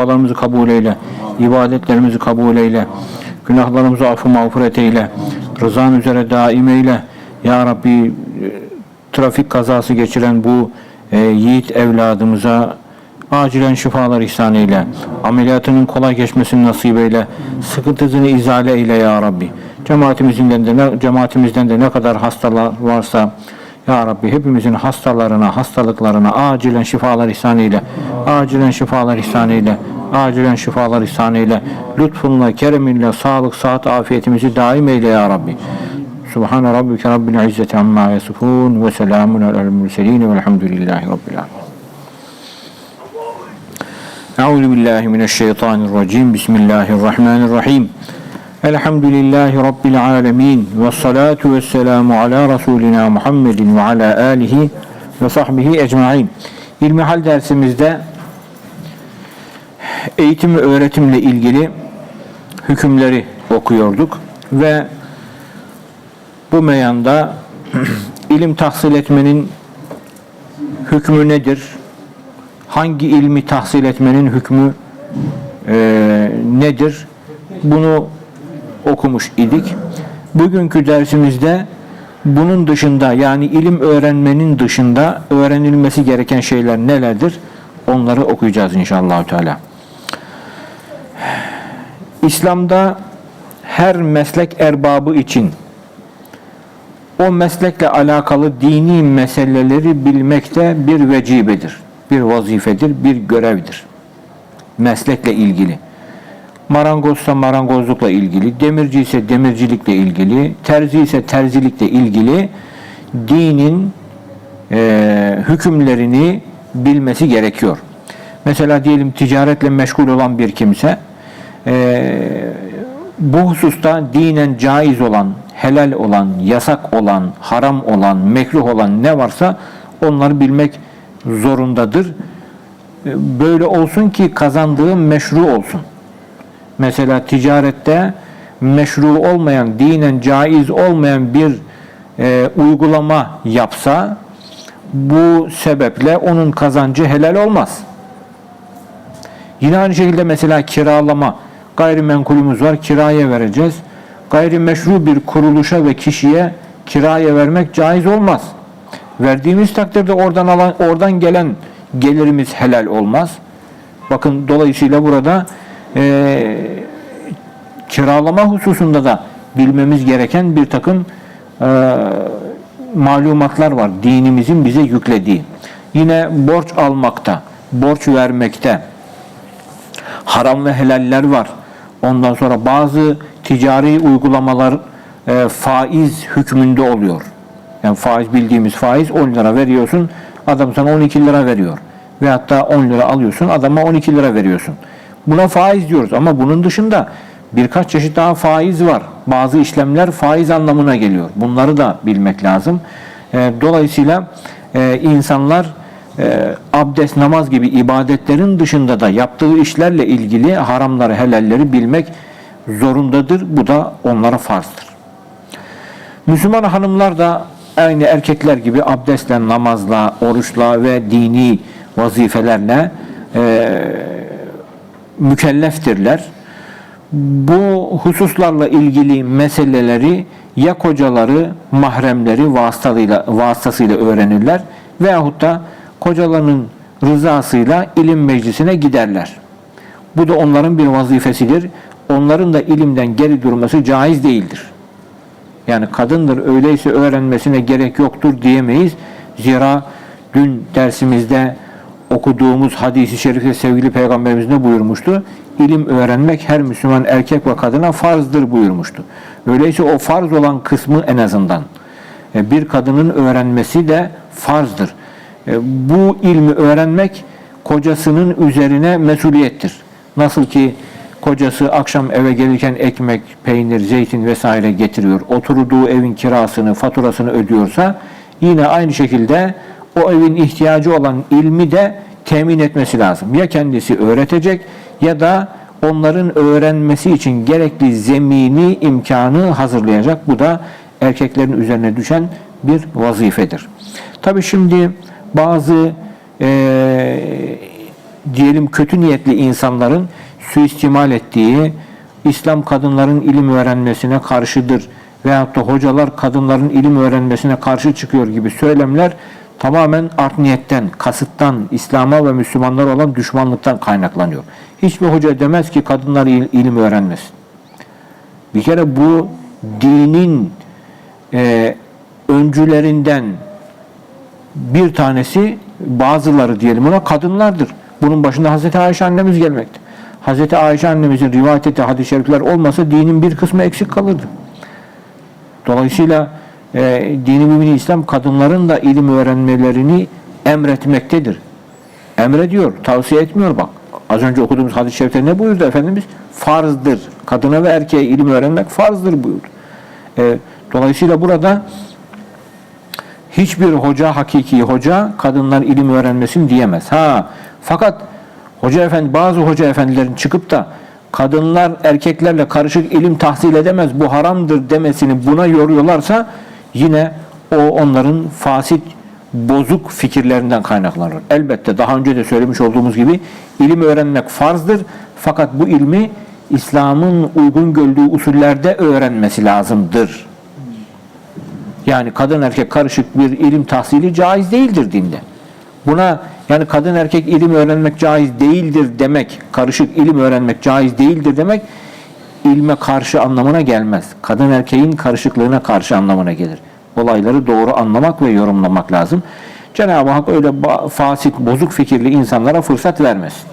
Dualarımızı kabul eyle. ibadetlerimizi kabul eyle. Günahlarımızı affı mağfiret eyle. Rızan üzere daim eyle. Ya Rabbi e, trafik kazası geçiren bu e, yiğit evladımıza acilen şifalar ihsan eyle. Ameliyatının kolay geçmesini nasip eyle. Sıkıntısını izale eyle ya Rabbi. Cemaatimizden de ne, cemaatimizden de ne kadar hastalar varsa ya Rabbi hepimizin hastalarına, hastalıklarına acilen şifalar ihsan eyle. Acilen şifalar ihsan eyle. Acilen şifalar ihsan eyle. Lütfunla, kereminle, sağlık, sıhhat, afiyetimizi daim eyle ya Rabbi. Subhane rabbike rabbil izzeti amma yasifun ve selamun alel murselin velhamdülillahi rabbil alemin. Euzu billahi mineşşeytanirracim. Bismillahirrahmanirrahim. Elhamdülillahi Rabbil alemin. Ve salatu ve selamu ala Resulina Muhammedin ve ala alihi ve sahbihi ecmain. İlmihal dersimizde eğitim ve öğretimle ilgili hükümleri okuyorduk ve bu meyanda ilim tahsil etmenin hükmü nedir? Hangi ilmi tahsil etmenin hükmü e, nedir? Bunu okumuş idik. Bugünkü dersimizde bunun dışında yani ilim öğrenmenin dışında öğrenilmesi gereken şeyler nelerdir? Onları okuyacağız inşallah Teala. İslam'da her meslek erbabı için o meslekle alakalı dini meseleleri bilmekte bir vecibedir, bir vazifedir, bir görevdir. Meslekle ilgili. Marangozsa marangozlukla ilgili, demirci ise demircilikle ilgili, terzi ise terzilikle ilgili dinin e, hükümlerini bilmesi gerekiyor. Mesela diyelim ticaretle meşgul olan bir kimse e, bu hususta dinen caiz olan, helal olan, yasak olan, haram olan, mekruh olan ne varsa onları bilmek zorundadır. E, Böyle olsun ki kazandığı meşru olsun. Mesela ticarette meşru olmayan, dinen caiz olmayan bir e, uygulama yapsa bu sebeple onun kazancı helal olmaz. Yine aynı şekilde mesela kiralama, gayrimenkulümüz var, kiraya vereceğiz. Gayrimeşru bir kuruluşa ve kişiye kiraya vermek caiz olmaz. Verdiğimiz takdirde oradan alan, oradan gelen gelirimiz helal olmaz. Bakın dolayısıyla burada e, kiralama hususunda da bilmemiz gereken bir takım e, malumatlar var. Dinimizin bize yüklediği. Yine borç almakta, borç vermekte haram ve helaller var. Ondan sonra bazı ticari uygulamalar e, faiz hükmünde oluyor. Yani faiz bildiğimiz faiz 10 lira veriyorsun, adam sana 12 lira veriyor. Ve hatta 10 lira alıyorsun, adama 12 lira veriyorsun. Buna faiz diyoruz ama bunun dışında birkaç çeşit daha faiz var. Bazı işlemler faiz anlamına geliyor. Bunları da bilmek lazım. E, dolayısıyla e, insanlar e, abdest, namaz gibi ibadetlerin dışında da yaptığı işlerle ilgili haramları, helalleri bilmek zorundadır. Bu da onlara farzdır. Müslüman hanımlar da aynı erkekler gibi abdestle, namazla, oruçla ve dini vazifelerle e, mükelleftirler. Bu hususlarla ilgili meseleleri ya kocaları, mahremleri vasıtasıyla, vasıtasıyla öğrenirler veyahut da kocalarının rızasıyla ilim meclisine giderler. Bu da onların bir vazifesidir. Onların da ilimden geri durması caiz değildir. Yani kadındır öyleyse öğrenmesine gerek yoktur diyemeyiz. Zira dün dersimizde okuduğumuz hadisi şerifte sevgili peygamberimiz ne buyurmuştu? İlim öğrenmek her Müslüman erkek ve kadına farzdır buyurmuştu. Öyleyse o farz olan kısmı en azından e, bir kadının öğrenmesi de farzdır. E, bu ilmi öğrenmek kocasının üzerine mesuliyettir. Nasıl ki kocası akşam eve gelirken ekmek, peynir, zeytin vesaire getiriyor. Oturduğu evin kirasını, faturasını ödüyorsa yine aynı şekilde o evin ihtiyacı olan ilmi de temin etmesi lazım. Ya kendisi öğretecek ya da onların öğrenmesi için gerekli zemini, imkanı hazırlayacak. Bu da erkeklerin üzerine düşen bir vazifedir. Tabi şimdi bazı e, diyelim kötü niyetli insanların suistimal ettiği İslam kadınların ilim öğrenmesine karşıdır veyahut da hocalar kadınların ilim öğrenmesine karşı çıkıyor gibi söylemler tamamen art niyetten, kasıttan, İslam'a ve Müslümanlara olan düşmanlıktan kaynaklanıyor. Hiçbir hoca demez ki kadınlar il- ilim öğrenmesin. Bir kere bu dinin e, öncülerinden bir tanesi bazıları diyelim ona kadınlardır. Bunun başında Hazreti Ayşe annemiz gelmekte. Hazreti Ayşe annemizin rivayet ettiği hadis-i şerifler olmasa dinin bir kısmı eksik kalırdı. Dolayısıyla e, dini mümin İslam kadınların da ilim öğrenmelerini emretmektedir. Emrediyor, tavsiye etmiyor bak. Az önce okuduğumuz hadis-i şerifte ne buyurdu Efendimiz? Farzdır. Kadına ve erkeğe ilim öğrenmek farzdır buyurdu. E, dolayısıyla burada hiçbir hoca, hakiki hoca kadınlar ilim öğrenmesin diyemez. Ha, fakat hoca efendi, bazı hoca efendilerin çıkıp da kadınlar erkeklerle karışık ilim tahsil edemez, bu haramdır demesini buna yoruyorlarsa yine o onların fasit, bozuk fikirlerinden kaynaklanır. Elbette daha önce de söylemiş olduğumuz gibi ilim öğrenmek farzdır. Fakat bu ilmi İslam'ın uygun gördüğü usullerde öğrenmesi lazımdır. Yani kadın erkek karışık bir ilim tahsili caiz değildir dinde. Buna yani kadın erkek ilim öğrenmek caiz değildir demek, karışık ilim öğrenmek caiz değildir demek ilme karşı anlamına gelmez. Kadın erkeğin karışıklığına karşı anlamına gelir. Olayları doğru anlamak ve yorumlamak lazım. Cenab-ı Hak öyle fasit, bozuk fikirli insanlara fırsat vermesin.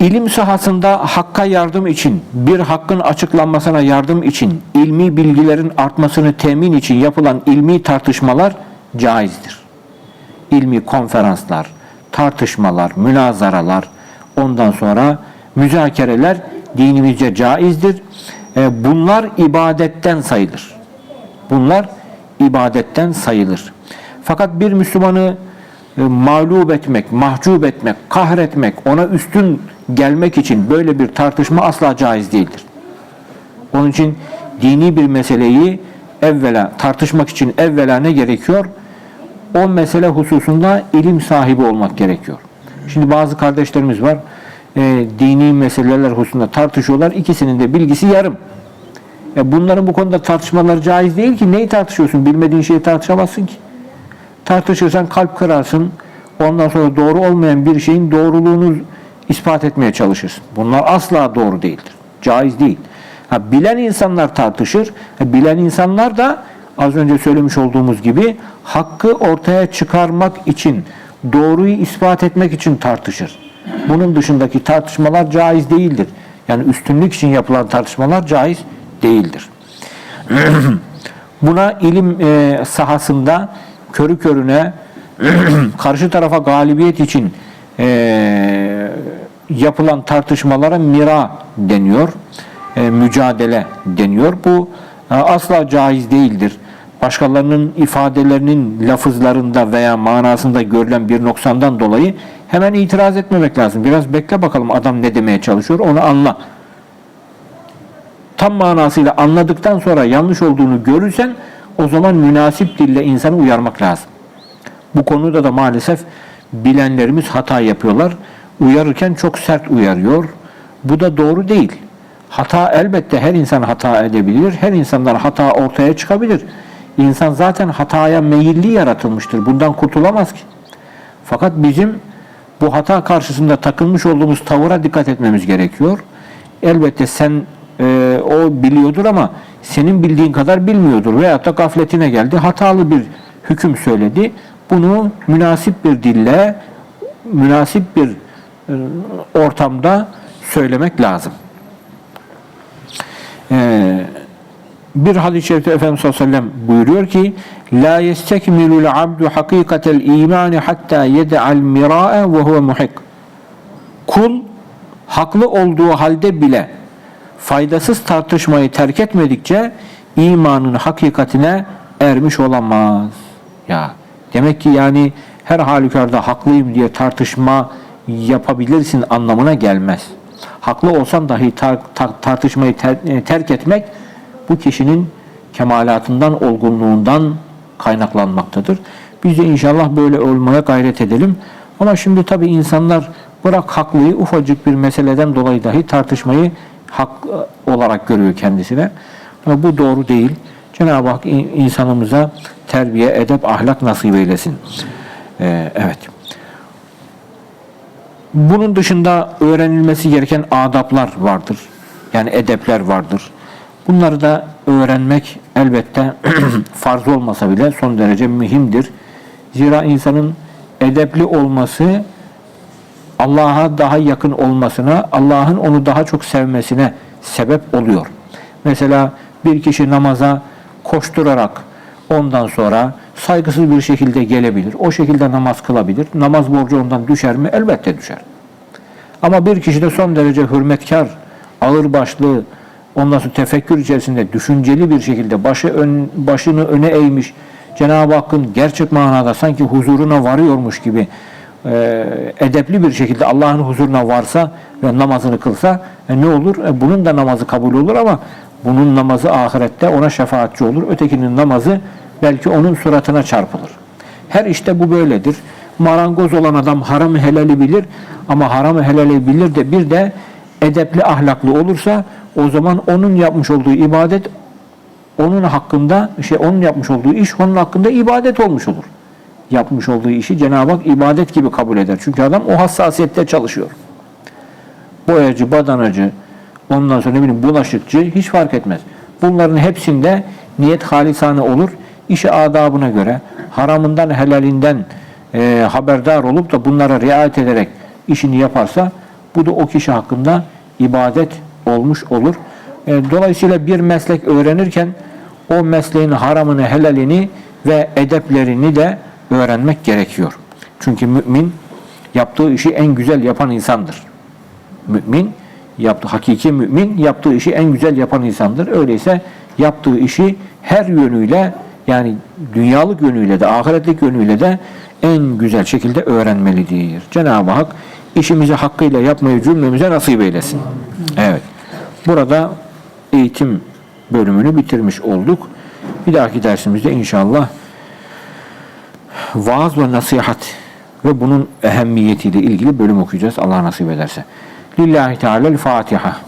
İlim sahasında hakka yardım için, bir hakkın açıklanmasına yardım için, ilmi bilgilerin artmasını temin için yapılan ilmi tartışmalar caizdir. İlmi konferanslar, tartışmalar, münazaralar, ondan sonra müzakereler dinimizce caizdir. E, Bunlar ibadetten sayılır. Bunlar ibadetten sayılır. Fakat bir Müslümanı e, mağlup etmek, mahcup etmek, kahretmek, ona üstün gelmek için böyle bir tartışma asla caiz değildir. Onun için dini bir meseleyi evvela tartışmak için evvela ne gerekiyor? O mesele hususunda ilim sahibi olmak gerekiyor. Şimdi bazı kardeşlerimiz var, e, dini meseleler hususunda tartışıyorlar, ikisinin de bilgisi yarım. E, bunların bu konuda tartışmaları caiz değil ki. Neyi tartışıyorsun? Bilmediğin şeyi tartışamazsın ki. Tartışırsan kalp kırarsın. Ondan sonra doğru olmayan bir şeyin doğruluğunu ispat etmeye çalışırsın. Bunlar asla doğru değildir. Caiz değil. Ha, bilen insanlar tartışır. Ha, bilen insanlar da az önce söylemiş olduğumuz gibi hakkı ortaya çıkarmak için, doğruyu ispat etmek için tartışır. Bunun dışındaki tartışmalar caiz değildir. Yani üstünlük için yapılan tartışmalar caiz değildir. Buna ilim e, sahasında körü körüne karşı tarafa galibiyet için e, yapılan tartışmalara mira deniyor. E, mücadele deniyor. Bu e, asla caiz değildir. Başkalarının ifadelerinin lafızlarında veya manasında görülen bir noksandan dolayı hemen itiraz etmemek lazım. Biraz bekle bakalım adam ne demeye çalışıyor onu anla tam manasıyla anladıktan sonra yanlış olduğunu görürsen o zaman münasip dille insanı uyarmak lazım. Bu konuda da maalesef bilenlerimiz hata yapıyorlar. Uyarırken çok sert uyarıyor. Bu da doğru değil. Hata elbette her insan hata edebilir. Her insandan hata ortaya çıkabilir. İnsan zaten hataya meyilli yaratılmıştır. Bundan kurtulamaz ki. Fakat bizim bu hata karşısında takılmış olduğumuz tavıra dikkat etmemiz gerekiyor. Elbette sen e, o biliyordur ama senin bildiğin kadar bilmiyordur. Veyahut da gafletine geldi, hatalı bir hüküm söyledi. Bunu münasip bir dille, münasip bir e, ortamda söylemek lazım. E, bir hadis-i şerifte Efendimiz sallallahu aleyhi ve sellem buyuruyor ki La yestekmilul abdu hakikatel imani hatta yed'al mira'a ve huve muhik. Kul haklı olduğu halde bile faydasız tartışmayı terk etmedikçe imanın hakikatine ermiş olamaz. Ya demek ki yani her halükarda haklıyım diye tartışma yapabilirsin anlamına gelmez. Haklı olsan dahi tar- tar- tartışmayı ter- terk etmek bu kişinin kemalatından, olgunluğundan kaynaklanmaktadır. Biz de inşallah böyle olmaya gayret edelim. Ama şimdi tabii insanlar bırak haklıyı ufacık bir meseleden dolayı dahi tartışmayı hak e, olarak görüyor kendisine. Ama bu doğru değil. Cenab-ı Hak in- insanımıza terbiye, edep, ahlak nasip eylesin. Ee, evet. Bunun dışında öğrenilmesi gereken adaplar vardır. Yani edepler vardır. Bunları da öğrenmek elbette farz olmasa bile son derece mühimdir. Zira insanın edepli olması Allah'a daha yakın olmasına, Allah'ın onu daha çok sevmesine sebep oluyor. Mesela bir kişi namaza koşturarak ondan sonra saygısız bir şekilde gelebilir. O şekilde namaz kılabilir. Namaz borcu ondan düşer mi? Elbette düşer. Ama bir kişi de son derece hürmetkar, ağırbaşlı, ondan sonra tefekkür içerisinde düşünceli bir şekilde başı ön, başını öne eğmiş, Cenab-ı Hakk'ın gerçek manada sanki huzuruna varıyormuş gibi e, edepli bir şekilde Allah'ın huzuruna varsa ve namazını kılsa e, ne olur? E, bunun da namazı kabul olur ama bunun namazı ahirette ona şefaatçi olur. Ötekinin namazı belki onun suratına çarpılır. Her işte bu böyledir. Marangoz olan adam haramı helali bilir ama haramı helali bilir de bir de edepli ahlaklı olursa o zaman onun yapmış olduğu ibadet onun hakkında şey onun yapmış olduğu iş onun hakkında ibadet olmuş olur. Yapmış olduğu işi Cenab-ı Hak ibadet gibi kabul eder. Çünkü adam o hassasiyette çalışıyor. Boyacı, badanacı, ondan sonra ne bileyim bulaşıkçı hiç fark etmez. Bunların hepsinde niyet halisane olur. İşi adabına göre haramından helalinden e, haberdar olup da bunlara riayet ederek işini yaparsa bu da o kişi hakkında ibadet olmuş olur. E, dolayısıyla bir meslek öğrenirken o mesleğin haramını, helalini ve edeplerini de öğrenmek gerekiyor. Çünkü mümin yaptığı işi en güzel yapan insandır. Mümin yaptı hakiki mümin yaptığı işi en güzel yapan insandır. Öyleyse yaptığı işi her yönüyle yani dünyalık yönüyle de ahiretlik yönüyle de en güzel şekilde öğrenmelidir. Cenab-ı Hak işimizi hakkıyla yapmayı cümlemize nasip eylesin. Evet. Burada eğitim bölümünü bitirmiş olduk. Bir dahaki dersimizde inşallah vaaz ve nasihat ve bunun ehemmiyetiyle ilgili bölüm okuyacağız Allah nasip ederse. Lillahi Teala'l Fatiha.